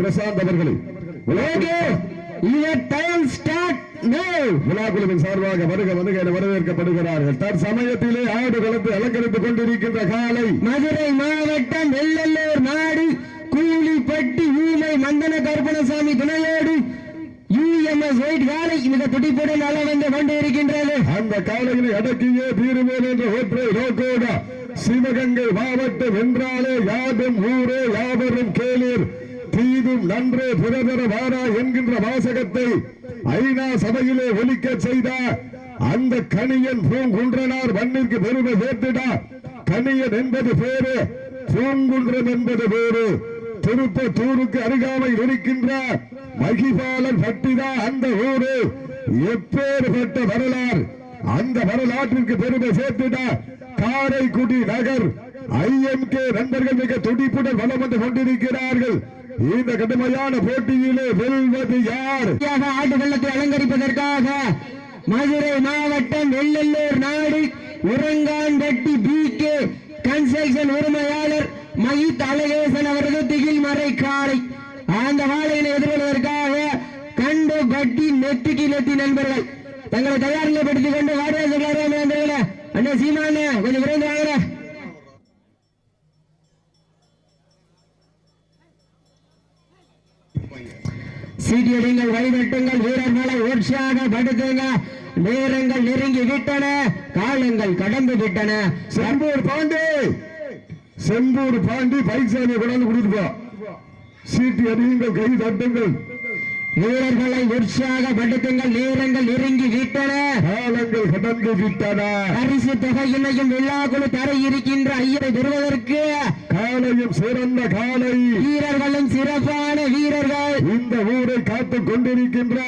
பிரசாந்த் அவர்களை விழாக்குழுவின் சார்பாக வருக வருக என வரவேற்கப்படுகிறார்கள். தற்சமயத்திலே ஆடு களத்தை அலங்கரித்துக் கொண்டிருக்கின்ற காலை. மதுரை மாவட்டம் வெள்ளல்லூர் நாடு கூலிப்பட்டி ஊமை மந்தன கருப்பணசாமி துணையோடு யூஎம்எஸ் ஒயிட் காலை மிக துடிப்புடன் அள வந்து கொண்டிருக்கின்றது. அந்த காலையிலே அடக்கியே தீருவேன் என்ற ஒற்றை நோக்கோட சிவகங்கை மாவட்டம் என்றாலே யாதும் ஊரே யாவரும் கேளீர். தீதும் நன்றே பிறதர வாரா என்கின்ற வாசகத்தை ஐநா சபையிலே ஒலிக்க செய்த அந்த கணியன் பூங்குன்றனார் மண்ணிற்கு பெருமை சேர்த்துடா. கணியன் என்பது பேரு பூங்குன்றம் என்பது பேரு. திருப்பத்தூருக்கு அருகாமையில் இருக்கின்ற மகிபாலன் பட்டிதா அந்த ஊரு. எப்பேற்பட்ட வரலாறு அந்த வரலாற்றிற்கு பெருமை சேர்த்துடா. காரைக்குடி நகர் ஐஎம்கே நண்பர்கள் மிக துடிப்புடன் வளம் வந்து கொண்டிருக்கிறார்கள். இந்த கடுமையான போட்டியிலே வெல்வது யார்? ஆட்டு வெள்ளத்தை அலங்கரிப்பதற்காக மதுரை மாவட்டம் வெள்ளல்லூர் நாடு உரங்கான்பட்டி பி கே கன்ஸ்ட்ரக்ஷன் உரிமையாளர் மகித் அழகேசன் அவரது திகில் மறை காலை அந்த வாழையினை எதிர்கொள்வதற்காக கண்டு பட்டி நெத்திக்கு நெத்தி நண்பர்கள். தங்களை தயாரிப்படுத்திக் கொண்டு வாடகை அண்ணே சீமான கொஞ்சம் விரைந்து வாங்க சீட்டியடிங்கள் வழிநட்டுங்கள் வீரர்களை உற்சாகப்படுத்துங்க நேரங்கள் நெருங்கி விட்டன காலங்கள் கடந்து விட்டன. செம்பூர் பாண்டி! செம்பூர் பாண்டி பைக் சாமியை கொண்டாந்து கொடுத்துப்போ சீட்டி அடியுங்கள் கை தட்டுங்கள். வீரர்களை உற்சாகப்படுத்துங்கள் நேரங்கள் நெருங்கி விட்டன. காலங்கள் கடந்து விட்டன. பரிசு தொகையினையும் விழாக்குழு தர இருக்கின்ற ஐயரை பெறுவதற்கு காலையும் சிறந்த காலை. வீரர்களும் சிறப்பான வீரர்கள். இந்த ஊரை காத்துக் கொண்டிருக்கின்ற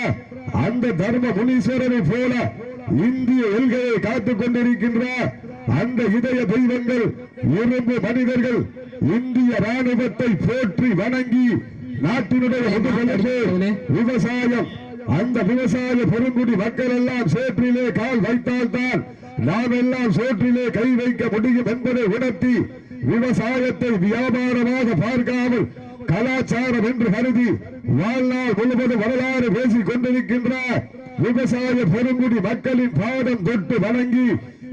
அந்த தர்ம முனீஸ்வரரை போல இந்திய எல்கையை காத்துக் கொண்டிருக்கின்ற அந்த இதய தெய்வங்கள் இரும்பு மனிதர்கள் இந்திய ராணுவத்தை போற்றி வணங்கி நாட்டினுடைய விவசாயம் அந்த விவசாய பெருங்குடி மக்கள் எல்லாம் சேற்றிலே கால் வைத்தால்தான் நாம் எல்லாம் சோற்றிலே கை வைக்க முடியும் என்பதை உணர்த்தி விவசாயத்தை வியாபாரமாக பார்க்காமல் கலாச்சாரம் என்று கருதி வாழ்நாள் முழுவதும் வரலாறு பேசிக் கொண்டிருக்கின்ற விவசாய பெருங்குடி மக்களின் பாடம் தொட்டு வணங்கி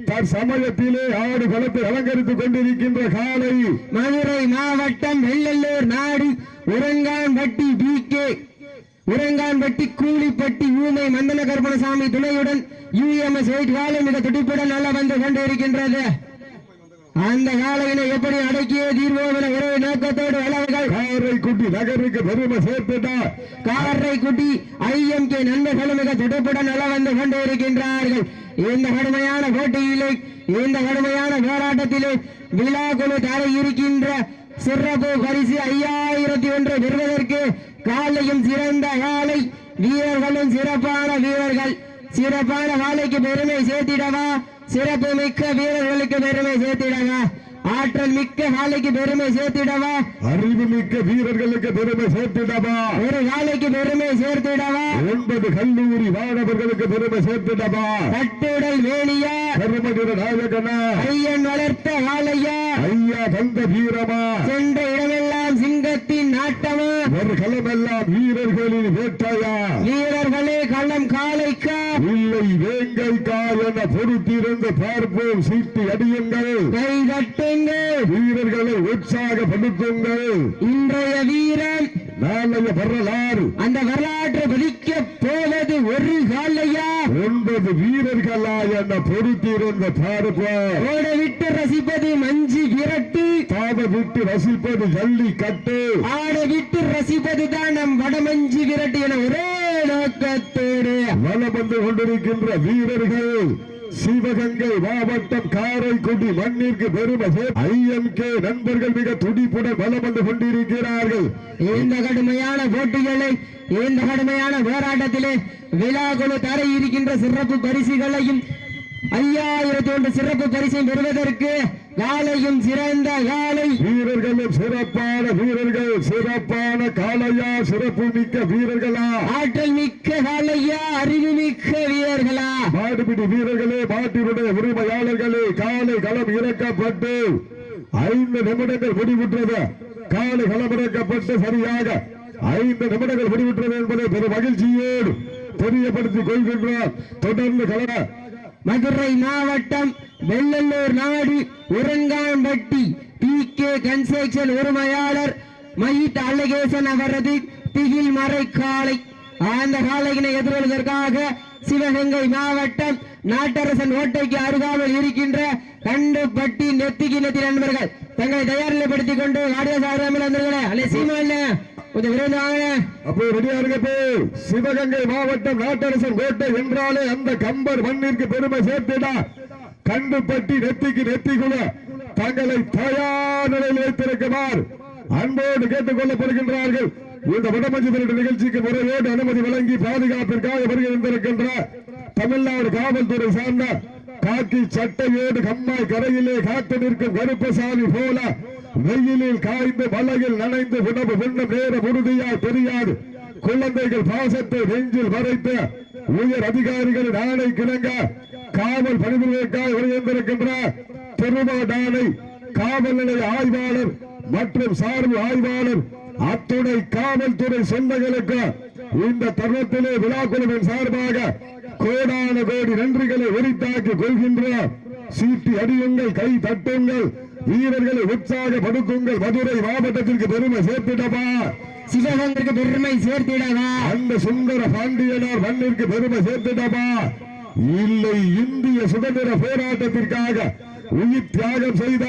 தற்சமயத்திலே ஆடு களத்தை அலங்கரித்துக் கொண்டிருக்கின்ற காலை மதுரை மாவட்டம் வெள்ளல்லூர் நாடு உரங்கான்பட்டி டி கே. உரங்கான்பட்டி கூலிப்பட்டி ஊமை மந்தன கருப்பணசாமி துணையுடன் யூஎம்எஸ் வெயிட் காலை மிக துடிப்புடன் நல்ல வந்து கொண்டிருக்கின்றது. அந்த காலையினை எப்படி அடக்கிய தீர்வோம் என ஒரே நோக்கத்தோடு வளர்கள் காரைக்குடி நகருக்கு பெருமை சேர்த்துட்டார் காரைக்குடி ஐஎம்கே நண்பர்களும் மிக துடிப்புடன் நல்ல வந்து கொண்டிருக்கின்றார்கள் இந்த கடுமையான போட்டியிலே இந்த கடுமையான போராட்டத்திலே விழா குழு தர இருக்கின்ற சிறப்பு பரிசு ஐயாயிரத்தி ஒன்று பெறுவதற்கு காலையும் சிறந்த காலை வீரர்களும் சிறப்பான வீரர்கள். சிறப்பான காலைக்கு பெருமை சேர்த்திடவா? சிறப்பு மிக்க வீரர்களுக்கு பெருமை சேர்த்திடவா. ஆற்றல் மிக்க காலைக்கு பெருமை சேர்த்திடவா. அறிவு மிக்க வீரர்களுக்கு பெருமை சேர்த்திடவா. ஒரு காலைக்கு பெருமை சேர்த்திடவா. ஒன்பது கல்லூரி மாணவர்களுக்கு பெருமை சேர்த்திடவா. கட்டுடல் வேணியா. பெருமதிர நாயகனா. ஐயன் வளர்த்த காளையா. ஐயா தந்த வீரமா. சென்ற இடமெல்லாம் சிங்கத்தின் நாட்டமா. ஒரு களமெல்லாம் வீரர்களின் வேட்டையா. வீரர்களே களம் இல்லை வேங்கைக்கா என பொறுத்திருந்து பார்ப்போம். சீட்டி அடியுங்கள். கை தட்டுங்கள் வீரர்களை உற்சாகப்படுத்துங்கள். இன்றைய வீரன் நாளைய வரலாறு. அந்த வரலாற்றை பதிக்க போவது ஒரு காலையா? ஒன்பது வீரர்களா என பொறுத்திருந்து பார்ப்போம் ஓட விட்டு ரசிப்பது மஞ்சு விரட்டு. பாத விட்டு ரசிப்பது ஜல்லி கட்டு ஆட விட்டு ரசிப்பது தான் நம் வடமஞ்சு விரட்டு என ஒரே நோக்கத்தோடு. வலம் வந்து கொண்டிருக்கின்ற வீரர்கள். சிவகங்கை மாவட்டம் காரைக்குடி மண்ணிற்கு பெருமை ஐஎம்கே நண்பர்கள் மிக துடிப்புடன் பலம் வந்து கொண்டிருக்கிறார்கள். இந்த கடுமையான போட்டிகளை இந்த கடுமையான போராட்டத்திலே விழாக்குழு தர இருக்கின்ற சிறப்பு பரிசுகளையும் ஐயாயிரத்தி ஒன்று சிறப்பு பரிசை பெறுவதற்கு காலையும் சிறந்த காலை. வீரர்களும் சிறப்பான வீரர்கள் சிறப்பான காளையா சிறப்பு மிக்க வீரர்களா? ஆற்றல் மிக்க காலையா அறிவு மிக்க வீரர்களா? மாடுபிடி வீரர்களே மாட்டினுடைய உரிமையாளர்களே காலை களம் இறக்கப்பட்டு ஐந்து நிமிடங்கள் முடிவுற்றது. காலை களம் இறக்கப்பட்டு சரியாக ஐந்து நிமிடங்கள் முடிவுற்றது என்பதை பெரும் மகிழ்ச்சியோடு தெரியப்படுத்திக் கொள்கின்றோம். தொடர்ந்து கலர மதுரை மாவட்டம் வெள்ளலூர் நாடு உரங்காம்பட்டி டி கே கன்ஸ்ட்ரக்ஷன் உரிமையாளர் மயித் அல்லகேசன் அவரது திகில் மறை காலை அந்த காலையினை எதிர்கொள்வதற்காக சிவகங்கை மாவட்டம் நாட்டரசன் ஓட்டைக்கு அருகாமல் இருக்கின்ற கண்டுபட்டி நெத்திகி நெத்தி நண்பர்கள் தங்களை தயார்நிலைப்படுத்திக் கொண்டு ஆடியோ சாராமல் அல்ல சீமா இல்ல கொஞ்சம் விரைந்து அப்போ ரெடியா இருக்க சிவகங்கை மாவட்டம் நாட்டரசன் கோட்டை என்றாலே அந்த கம்பர் மண்ணிற்கு பெருமை சேர்த்துடா. கண்டுபட்டி நெத்திக்கு நெத்திக்குள்ள தங்களை தயார் நிலையில் வைத்திருக்குமாறு அன்போடு கேட்டுக் கொள்ளப்படுகின்றார்கள் இந்த வடமஞ்சு திருட்டு நிகழ்ச்சிக்கு முறையோடு அனுமதி வழங்கி பாதுகாப்பிற்காக வருகின்றிருக்கின்ற தமிழ்நாடு காவல்துறை சார்ந்த காக்கி சட்டையோடு கம்மாய் கரையிலே காத்து நிற்கும் கருப்பசாமி போல வெயிலில் காய்ந்து மலையில் நனைந்து உணவு விண்ணம் நேர உறுதியாய் தெரியாது குழந்தைகள் பாசத்தை நெஞ்சில் மறைத்து உயர் அதிகாரிகளின் ஆணை கிணங்க காவல் பணிபுரிவதற்காக வருகின்றிருக்கின்ற திருவாடானை காவல் நிலைய ஆய்வாளர் மற்றும் சார்பு ஆய்வாளர் அத்துணை காவல்துறை சொந்தங்களுக்கு இந்த தருணத்திலே விழா குழுவின் சார்பாக கோடான கோடி நன்றிகளை உரித்தாக்கி கொள்கின்றோம் சீட்டி அடியுங்கள் கை தட்டுங்கள் வீரர்களை உற்சாகப்படுத்துங்கள். மதுரை மாவட்டத்திற்கு பெருமை சேர்த்திடவா? சிவகங்கைக்கு பெருமை சேர்த்திடவா? அந்த சுந்தர பாண்டியனார் மண்ணிற்கு பெருமை சேர்த்திடவா? இல்லை இந்திய சுதந்திர போராட்டத்திற்காக உயிர் தியாகம் செய்த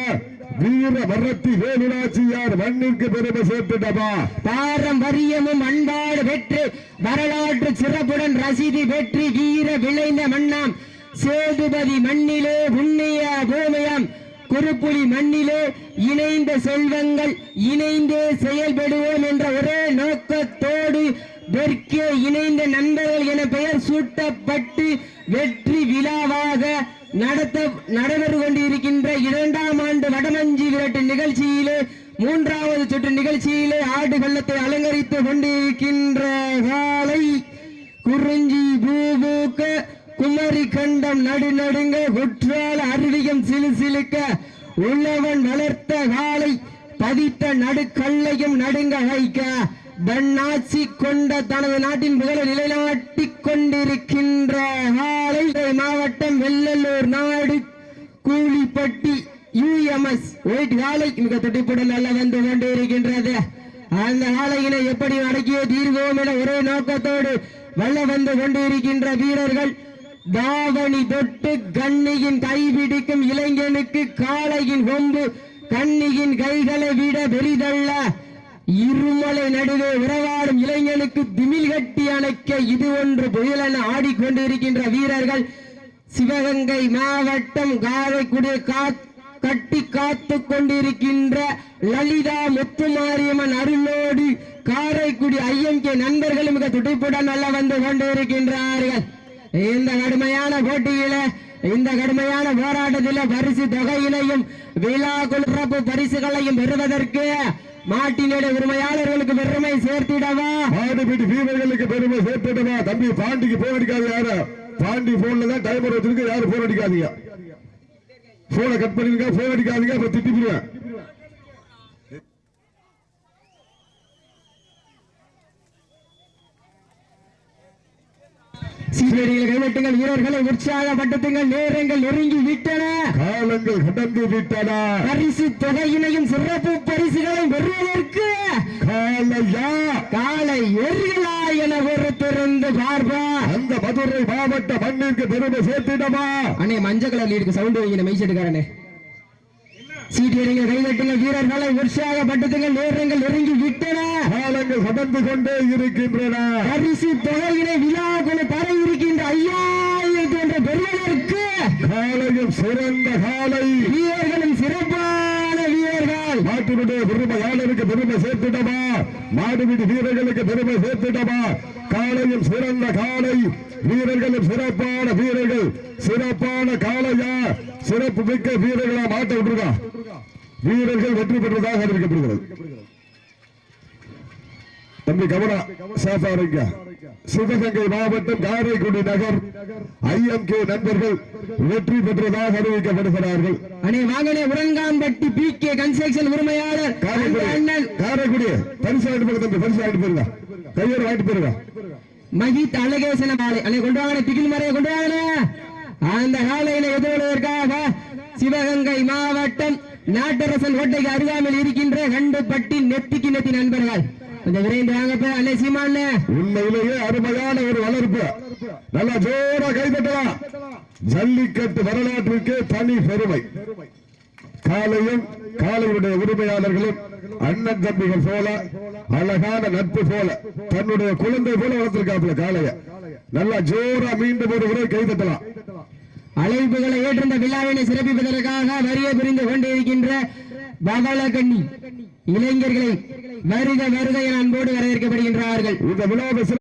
வீர வரத்தி வேலுநாச்சியார் மண்ணிற்கு பெருமை சேர்த்திடவா பாரம்பரியமும் அன்பாடு பெற்று வரலாற்று சிறப்புடன் ரசிதி பெற்று வீர விளைந்த மண்ணாம் சேதுபதி மண்ணிலே புண்ணிய பூமியாம் குறுப்புலி மண்ணிலே இணைந்த செல்வங்கள் இணைந்தே செயல்படுவோம் என்ற ஒரே நோக்கத்தோடு வெற்கே இணைந்த நண்பர்கள் என பெயர் சூட்டப்பட்டு வெற்றி விழாவாக நடத்த நடைபெற்று கொண்டிருக்கின்ற இரண்டாம் ஆண்டு வடமஞ்சி விரட்டு நிகழ்ச்சியிலே மூன்றாவது சுற்று நிகழ்ச்சியிலே ஆடு வெள்ளத்தை அலங்கரித்துக் கொண்டிருக்கின்ற காலை குறிஞ்சி பூபூக்க குமரி கண்டம் நடுநடுங்க குற்றால அருவியம் சிலுசிலுக்க உள்ளவன் வளர்த்த காலை பதித்த நடுக்கல்லையும் நடுங்க வைக்க பெண்ணாட்சி கொண்ட தனது நாட்டின் புகழை நிலைநாட்டிக் கொண்டிருக்கின்ற காலை மாவட்டம் வெள்ளலூர் நாடு கூலிப்பட்டி யூஎம்எஸ் ஒயிட் காலை மிக துடிப்புடன் நல்ல வந்து கொண்டிருக்கின்றது. அந்த காலையினை எப்படி அடக்கிய தீர்வோம் என ஒரே நோக்கத்தோடு வல்ல வந்து கொண்டிருக்கின்ற வீரர்கள் தாவணி தொட்டு கண்ணியின் கைபிடிக்கும் இளைஞனுக்கு காளையின் கொம்பு கண்ணியின் கைகளை விட பெரிதல்ல. இருமலை நடுவே உறவாடும் இளைஞனுக்கு திமில் கட்டி அணைக்க இது ஒன்று புயலென ஆடிக்கொண்டிருக்கின்ற வீரர்கள். சிவகங்கை மாவட்டம் காரைக்குடி கட்டி காத்து கொண்டிருக்கின்ற லலிதா முத்துமாரியம்மன் அருளோடு காரைக்குடி ஐயங்கே நண்பர்களும் மிக துடிப்புடன் நல்ல வந்து கொண்டிருக்கின்றார்கள். இந்த கடுமையான போட்டியில இந்த கடுமையான போராட்டத்தில பரிசு தொகையினையும் விழா குளிரப்பு பரிசுகளையும் பெறுவதற்கு மாட்டினுடைய உரிமையாளர்களுக்கு பெருமை சேர்த்திடவா? வீரர்களுக்கு பெருமை சேர்த்திடவா? தம்பி பாண்டிக்கு போன் அடிக்காது யாரு? பாண்டி போன்ல தான் டைமர் வச்சிருக்கு யாரும் போன் அடிக்காதீங்க? போனை கட் பண்ணிருக்கா? போன் அடிக்காதீங்க அப்புறம் திட்டிப்பிடுவேன். சீரடியில் கைவிட்டுங்கள் வீரர்களை உற்சாகப்படுத்துங்கள் நேரங்கள் நெருங்கி விட்டன. காலங்கள் கடந்து விட்டன. பரிசு தொகையினையும் சிறப்பு பரிசுகளை பெறுவதற்கு காலையா? காலை எரிகளா என பொறுத்திருந்து பார்ப்பா. அந்த மதுரை மாவட்ட மண்ணிற்கு பெருமை சேர்த்திடமா அண்ணே மஞ்சள் கலர்ல இருக்கு சவுண்ட் வைங்க மைசெட்டுக்காரனே சீட்டியடிங்க கைதட்டுங்க வீரர்களை உற்சாகப்படுத்துங்கள் நேரங்கள் நெருங்கி விட்டன. காலங்கள் கடந்து கொண்டே இருக்கின்றன. பரிசு தொகையினை விழாக்குழு தர இருக்கின்ற ஐயாயிரத்தி என்ற பெறுவதற்கு காலையும் சிறந்த காலை. வீரர்களும் சிறப்பான வீரர்கள். நாட்டினுடைய பெருமையாளருக்கு பெருமை சேர்த்திடமா மாடுபிடி வீரர்களுக்கு பெருமை சேர்த்திடமா காலையும் சிறந்த காலை. வீரர்களும் சிறப்பான வீரர்கள். சிறப்பான காளையா சிறப்பு மிக்க வீரர்களா மாட்ட விட்டுருக்கா? வீரர்கள் வெற்றி பெற்றதாக அறிவிக்கப்படுகிறது. தம்பி கவனா சேஃபா இருங்க சிவகங்கை மாவட்டம் காரைக்குடி நகர் ஐஎம்கே நண்பர்கள் வெற்றி பெற்றதாக அறிவிக்கப்படுகிறார்கள். அணி வாங்கனே உரங்காம்பட்டி பி கே கன்ஸ்ட்ரக்ஷன் உரிமையாளர் காரைக்குடி பரிசு வாங்கிட்டு போங்க தம்பி பரிசு வாங்கிட்டு போயிருங்க கையோடு வாங்கிட்டு போயிருங்க. மகித் அழகேசன மாலை. அணை கொண்டு வாங்க திகில் மறைய கொண்டு வாங்க அந்த காலையில எதிர்கொள்வதற்காக சிவகங்கை மாவட்டம் நாட்டரசன் கோட்டைக்கு அருகாமையில் இருக்கின்ற ரெண்டு பட்டி நெத்திக்கு நெத்தி நண்பர்கள். கொஞ்சம் விரைந்து வாங்க போய் அண்ணே சீமாண்ணே உண்மையிலேயே அருமையான ஒரு வளர்ப்பு. நல்லா ஜோரா கைதட்டலாம். ஜல்லிக்கட்டு வரலாற்றுக்கு தனி பெருமை. காலையும் காலையுடைய உரிமையாளர்களும் அண்ணன் தம்பிகள் போல அழகான நட்பு போல தன்னுடைய குழந்தை போல வளர்த்திருக்காப்புல காளைய. நல்லா ஜோரா மீண்டும் ஒரு முறை கைதட்டலாம். அழைப்புகளை ஏற்றிருந்த விழாவினை சிறப்பிப்பதற்காக வரிய புரிந்து கொண்டிருக்கின்ற பவளகண்ணி இளைஞர்களை வருக வருக என அன்போடு வரவேற்கப்படுகின்றார்கள். இந்த விழாவை